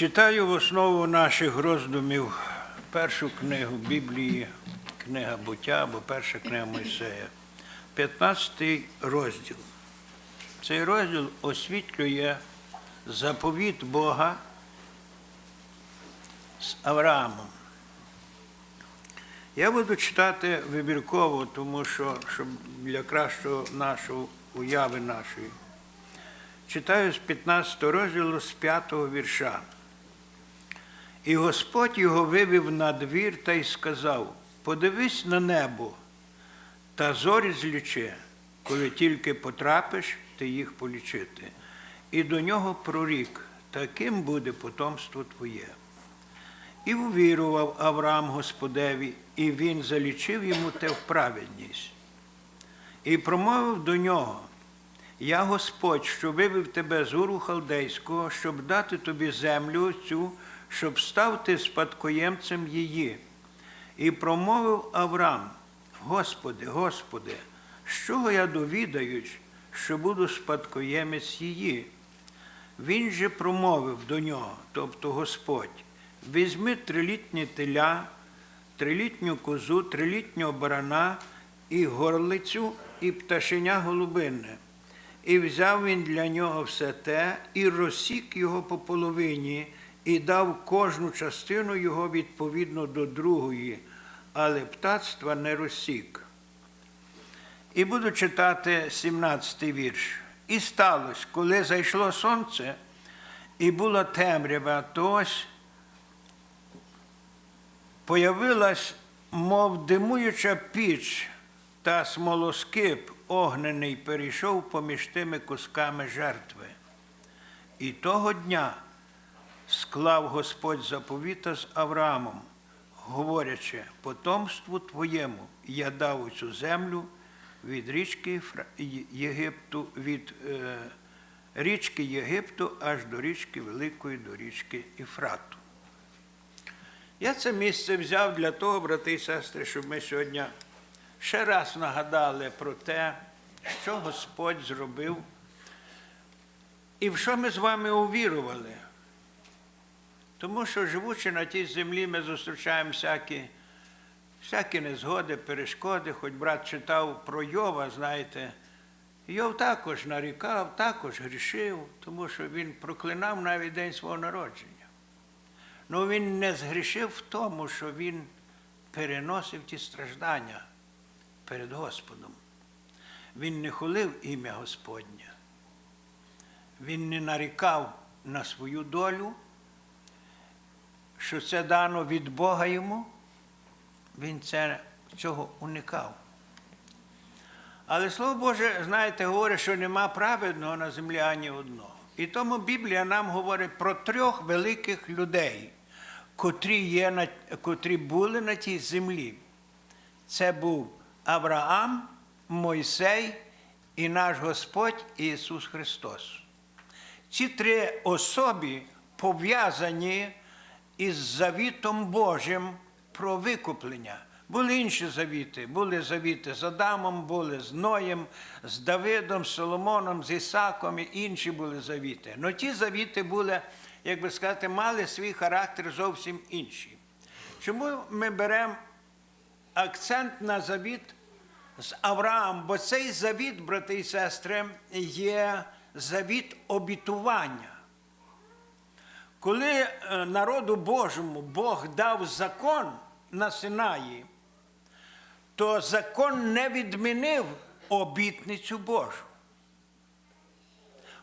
Читаю в основу наших роздумів першу книгу Біблії, книга буття або перша книга Мойсея, 15 розділ. Цей розділ освітлює заповіт Бога з Авраамом. Я буду читати вибірково, тому що щоб для кращого нашого уяви нашої. Читаю з 15 розділу з 5 вірша. І Господь його вивів на двір та й сказав: Подивись на небо та зорі злічи, коли тільки потрапиш, ти їх полічити. І до нього прорік, таким буде потомство твоє. І увірував Авраам Господеві, і він залічив йому те в праведність. І промовив до нього: Я Господь, що вивів тебе з Уру Халдейського, щоб дати тобі землю цю, щоб став ти спадкоємцем її. І промовив Авраам: Господи, Господи, з чого я довідаюсь, що буду спадкоємець її? Він же промовив до нього, тобто Господь, візьми трилітні теля, трилітню козу, трилітнього барана і горлицю, і пташеня голубинне. І взяв він для нього все те, і розсік його по половині, і дав кожну частину його відповідно до другої, але птацтва не розсік. І буду читати 17-й вірш. І сталося, коли зайшло сонце, і була темрява, то ось появилась, мов димуюча піч, та смолоскип огнений перейшов поміж тими кусками жертви. І того дня склав Господь заповіта з Авраамом, говорячи, потомству твоєму я дав цю землю від річки Єгипту, від е, річки Єгипту аж до річки Великої, до річки Іфрату. Я це місце взяв для того, брати і сестри, щоб ми сьогодні ще раз нагадали про те, що Господь зробив і в що ми з вами увірували. Тому що, живучи на тій землі, ми зустрічаємо всякі, всякі незгоди, перешкоди. Хоч брат читав про Йова, знаєте, Йов також нарікав, також грішив, тому що він проклинав навіть день свого народження. Ну він не згрішив в тому, що він переносив ті страждання перед Господом. Він не хулив ім'я Господнє. Він не нарікав на свою долю, що це дано від Бога йому. Він це, цього уникав. Але Слово Боже, знаєте, говорить, що нема праведного на землі ані одного. І тому Біблія нам говорить про трьох великих людей, котрі, є на, котрі були на тій землі. Це був Авраам, Мойсей і наш Господь Ісус Христос. Ці три особи пов'язані із завітом Божим про викуплення. Були інші завіти, були завіти з Адамом, були з Ноєм, з Давидом, з Соломоном, з Ісаком і інші були завіти. Но ті завіти були, як би сказати, мали свій характер зовсім інший. Чому ми беремо акцент на завіт з Авраамом? Бо цей завіт, брати і сестри, є завіт обітування. Коли е, народу Божому Бог дав закон на Синаї, то закон не відмінив обітницю Божу.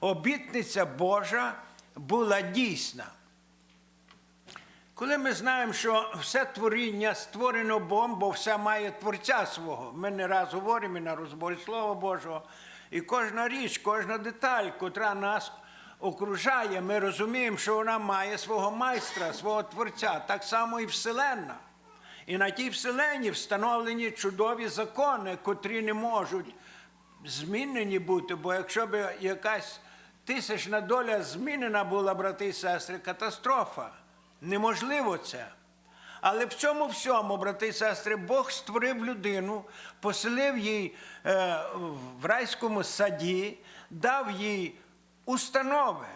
Обітниця Божа була дійсна. Коли ми знаємо, що все творіння створено Богом, бо все має творця свого. Ми не раз говоримо і на розборі Слова Божого. І кожна річ, кожна деталь, котра нас окружає, ми розуміємо, що вона має свого майстра, свого творця. Так само і Вселенна. І на тій вселенні встановлені чудові закони, котрі не можуть змінені бути, бо якщо б якась тисячна доля змінена була, брати і сестри, катастрофа. Неможливо це. Але в цьому всьому, брати і сестри, Бог створив людину, поселив їй е, в райському саді, дав їй установи.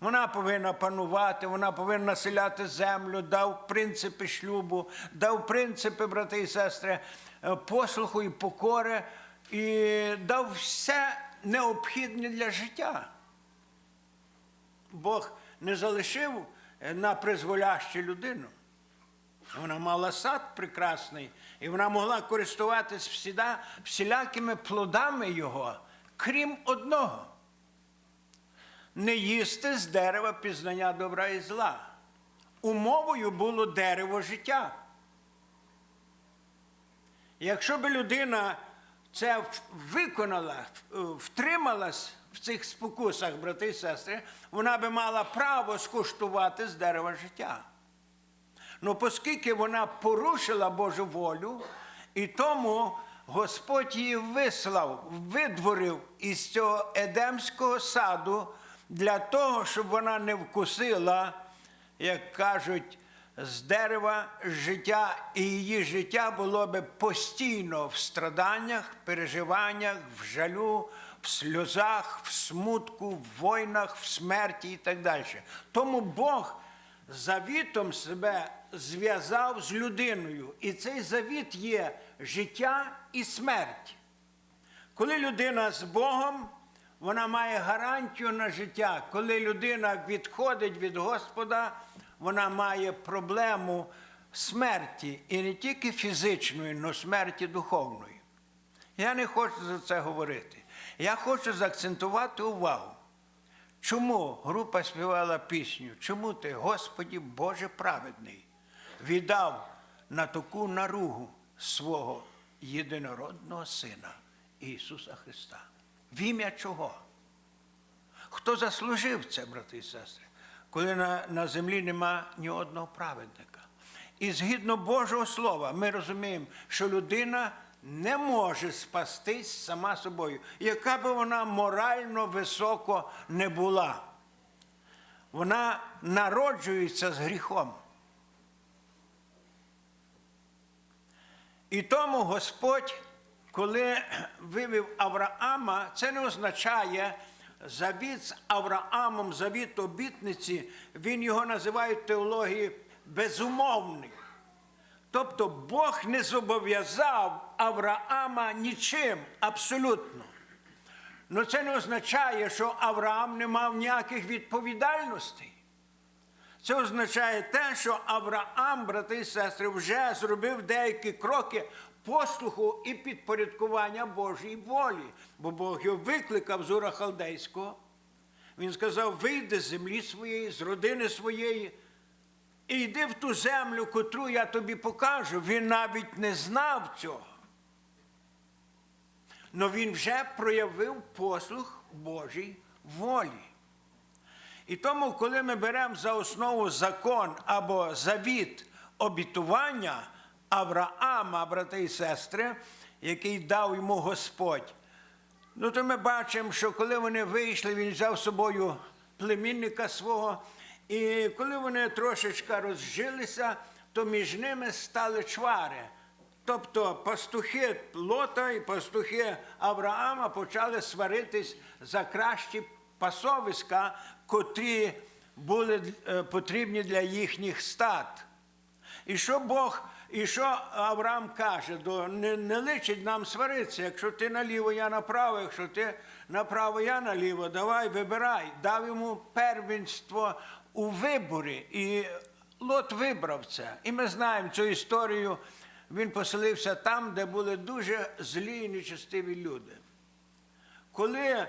Вона повинна панувати, вона повинна населяти землю, дав принципи шлюбу, дав принципи, брати і сестри, е, послуху і покори, і дав все необхідне для життя. Бог не залишив е, на призволяще людину. Вона мала сад прекрасний, і вона могла користуватись всіда, всілякими плодами його, крім одного не їсти з дерева пізнання добра і зла. Умовою було дерево життя. Якщо би людина це виконала, втрималась в цих спокусах, брати і сестри, вона би мала право скуштувати з дерева життя. Ну, оскільки вона порушила Божу волю, і тому Господь її вислав, видворив із цього Едемського саду для того, щоб вона не вкусила, як кажуть, з дерева життя, і її життя було би постійно в страданнях, переживаннях, в жалю, в сльозах, в смутку, в войнах, в смерті і так далі. Тому Бог завітом себе зв'язав з людиною. І цей завіт є життя і смерть. Коли людина з Богом, вона має гарантію на життя. Коли людина відходить від Господа, вона має проблему смерті і не тільки фізичної, але смерті духовної. Я не хочу за це говорити. Я хочу заакцентувати увагу. Чому група співала пісню? Чому ти, Господі Боже праведний, віддав на таку наругу свого єдинородного Сина Ісуса Христа? В ім'я чого? Хто заслужив це, брати і сестри, коли на, на землі нема ні одного праведника? І згідно Божого Слова, ми розуміємо, що людина не може спастись сама собою, яка би вона морально високо не була. Вона народжується з гріхом. І тому Господь, коли вивів Авраама, це не означає завіт з Авраамом, завіт обітниці, він його називає в теології безумовний. Тобто Бог не зобов'язав Авраама нічим абсолютно. Ну це не означає, що Авраам не мав ніяких відповідальностей. Це означає те, що Авраам, брати і сестри, вже зробив деякі кроки послуху і підпорядкування Божій волі. Бо Бог його викликав з Ура Халдейського. Він сказав: вийди з землі своєї, з родини своєї, і йди в ту землю, котру я тобі покажу. Він навіть не знав цього. Но він вже проявив послух Божій волі. І тому, коли ми беремо за основу закон або завіт обітування Авраама, брати і сестри, який дав йому Господь, ну то ми бачимо, що коли вони вийшли, він взяв з собою племінника свого, і коли вони трошечки розжилися, то між ними стали чвари. Тобто пастухи Лота і пастухи Авраама почали сваритись за кращі пасовиська, котрі були е, потрібні для їхніх стад. І що Бог, і що Авраам каже, не, не личить нам сваритися, якщо ти наліво, я направо, якщо ти направо, я наліво, давай вибирай. Дав йому первенство у виборі. І Лот вибрав це. І ми знаємо цю історію. Він поселився там, де були дуже злі і нечестиві люди. Коли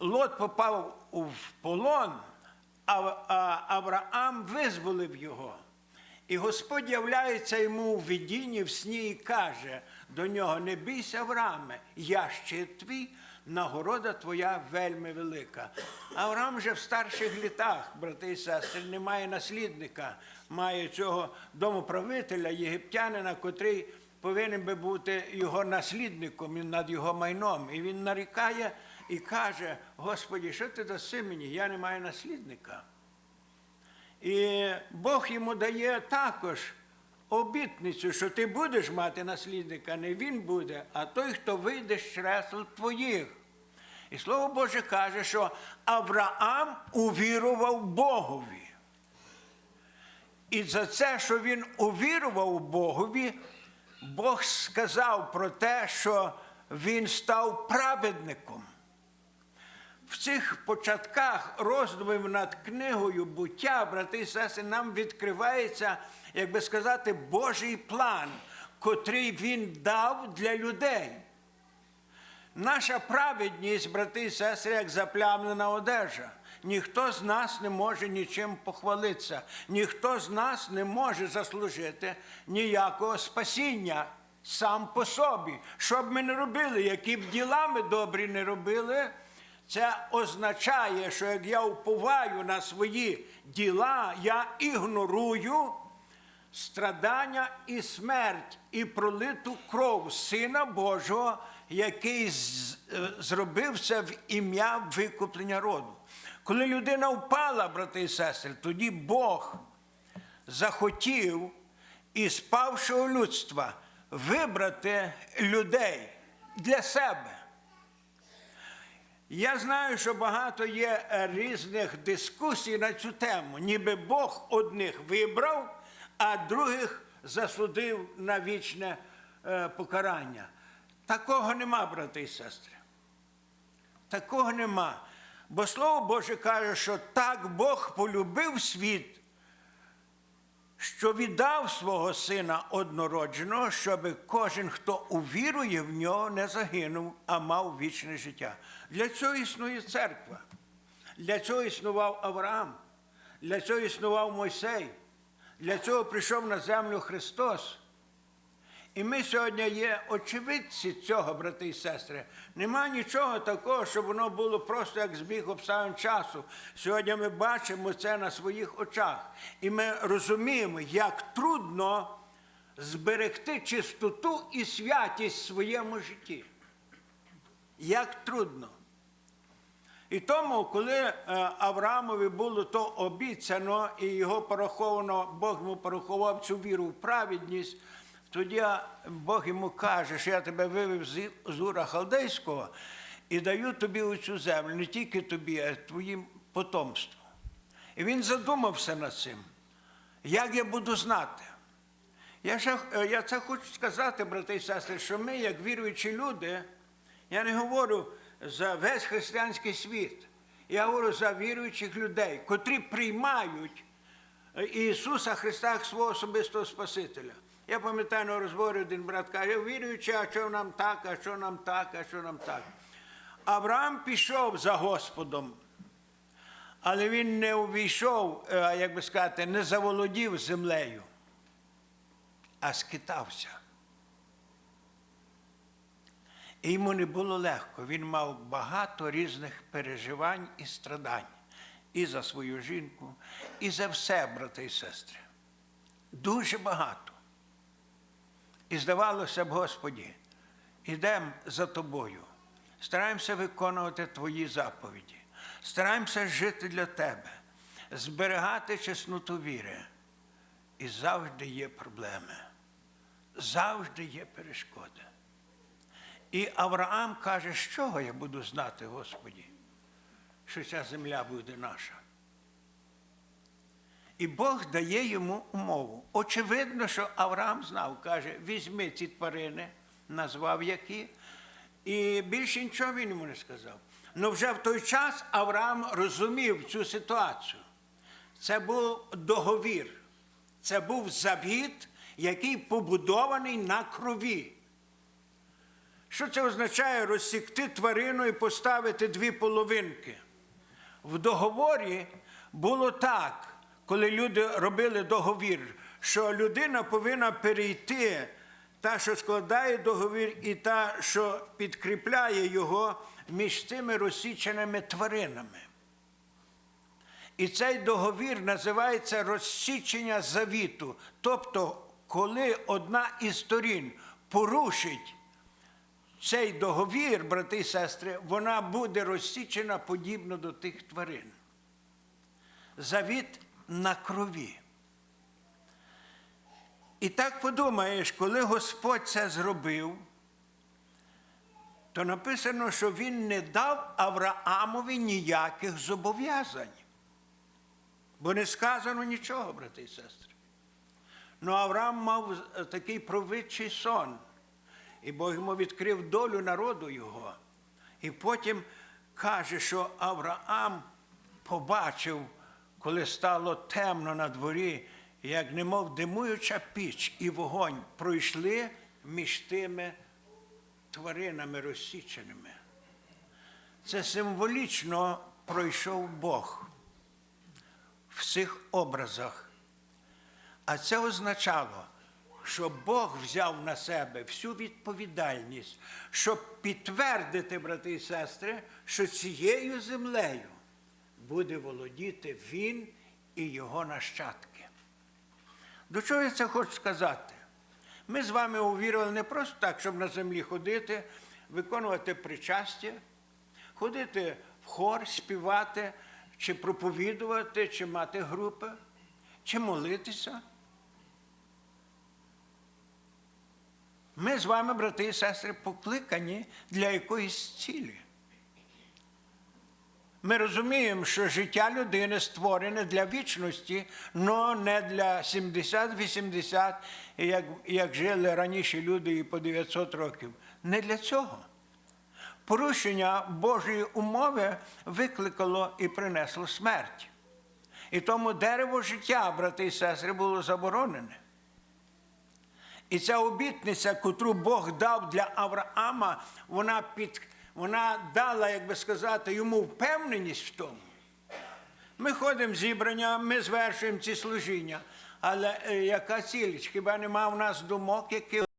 Лот попав в полон, а Авраам визволив його. І Господь являється йому у видінні в сні і каже до нього: не бійся, Аврааме, я щит твій, нагорода твоя вельми велика. Авраам вже в старших літах, брати і сестри, не має наслідника, має цього домоправителя, єгиптянина, котрий повинен би бути його наслідником над його майном. І він нарікає і каже: Господі, що ти даси мені? Я не маю наслідника. І Бог йому дає також обітницю, що ти будеш мати наслідника, не він буде, а той, хто вийде з чресл твоїх. І Слово Боже каже, що Авраам увірував Богові. І за це, що він увірував Богові, Бог сказав про те, що він став праведником. В цих початках роздумів над книгою буття, брати і сестри, нам відкривається, як би сказати, Божий план, котрий він дав для людей. Наша праведність, брати і сестри, як заплямлена одежа. Ніхто з нас не може нічим похвалитися, ніхто з нас не може заслужити ніякого спасіння сам по собі. Що б ми не робили, які б діла ми добрі не робили, це означає, що як я вповаю на свої діла, я ігнорую страдання і смерть, і пролиту кров Сина Божого, який е, зробив в ім'я викуплення роду. Коли людина впала, брати і сестри, тоді Бог захотів із павшого людства вибрати людей для себе. Я знаю, що багато є е, різних дискусій на цю тему. Ніби Бог одних вибрав, а других засудив на вічне е, покарання. Такого нема, брати і сестри. Такого нема. Бо Слово Боже каже, що так Бог полюбив світ, що віддав свого сина однородженого, щоб кожен, хто увірує в нього, не загинув, а мав вічне життя. Для цього існує церква. Для цього існував Авраам, для цього існував Мойсей, для цього прийшов на землю Христос. І ми сьогодні є очевидці цього, брати і сестри. Нема нічого такого, щоб воно було просто як збіг обставин часу. Сьогодні ми бачимо це на своїх очах. І ми розуміємо, як трудно зберегти чистоту і святість в своєму житті. Як трудно. І тому, коли е, Авраамові було то обіцяно, і його пораховано, Бог йому порахував цю віру в праведність, тоді Бог йому каже, що я тебе вивів з Ура Халдейського і даю тобі оцю землю, не тільки тобі, а й твоїм потомству. І він задумався над цим, як я буду знати. Я, ще, е, я це хочу сказати, брати і сестри, що ми, як віруючі люди, я не говорю за весь християнський світ, я говорю за віруючих людей, котрі приймають е, Ісуса Христа як свого особистого Спасителя. Я пам'ятаю на розборі один брат каже, віруючи, а що нам так, а що нам так, а що нам так. Авраам пішов за Господом, але він не увійшов, е, як би сказати, не заволодів землею, а скитався. І йому не було легко. Він мав багато різних переживань і страдань і за свою жінку, і за все, брати і сестри. Дуже багато. І здавалося б, Господі, ідемо за тобою, стараємося виконувати твої заповіді, стараємося жити для тебе, зберігати чесноту віри. І завжди є проблеми, завжди є перешкоди. І Авраам каже, з чого я буду знати, Господі, що ця земля буде наша. І Бог дає йому умову. Очевидно, що Авраам знав, каже, візьми ці тварини, назвав які, і більше нічого він йому не сказав. Ну вже в той час Авраам розумів цю ситуацію. Це був договір, це був завіт, який побудований на крові. Що це означає розсікти тварину і поставити дві половинки? В договорі було так, коли люди робили договір, що людина повинна перейти, та, що складає договір, і та, що підкріпляє його між цими розсіченими тваринами. І цей договір називається розсічення завіту. Тобто, коли одна із сторін порушить цей договір, брати і сестри, вона буде розсічена подібно до тих тварин. Завіт на крові. І так подумаєш, коли Господь це зробив, то написано, що він не дав Авраамові ніяких зобов'язань. Бо не сказано нічого, брати і сестри. Ну, Авраам мав е, такий провидчий сон, і Бог йому відкрив долю народу його. І потім каже, що Авраам побачив, коли стало темно на дворі, як немов димуюча піч і вогонь пройшли між тими тваринами розсіченими. Це символічно пройшов Бог в цих образах. А це означало, що Бог взяв на себе всю відповідальність, щоб підтвердити, брати і сестри, що цією землею буде володіти він і його нащадки. До чого я це хочу сказати? Ми з вами увірували не просто так, щоб на землі ходити, виконувати причастя, ходити в хор, співати, чи проповідувати, чи мати групи, чи молитися. Ми з вами, брати і сестри, покликані для якоїсь цілі. Ми розуміємо, що життя людини створене для вічності, але не для 70-80, як, як жили раніше люди і по 900 років. Не для цього. Порушення Божої умови викликало і принесло смерть. І тому дерево життя, брати і сестри, було заборонене. І ця обітниця, котру Бог дав для Авраама, вона, під, вона дала, як би сказати, йому впевненість в тому. Ми ходимо зібрання, ми звершуємо ці служіння. Але е, яка ціль? Хіба нема в нас думок, які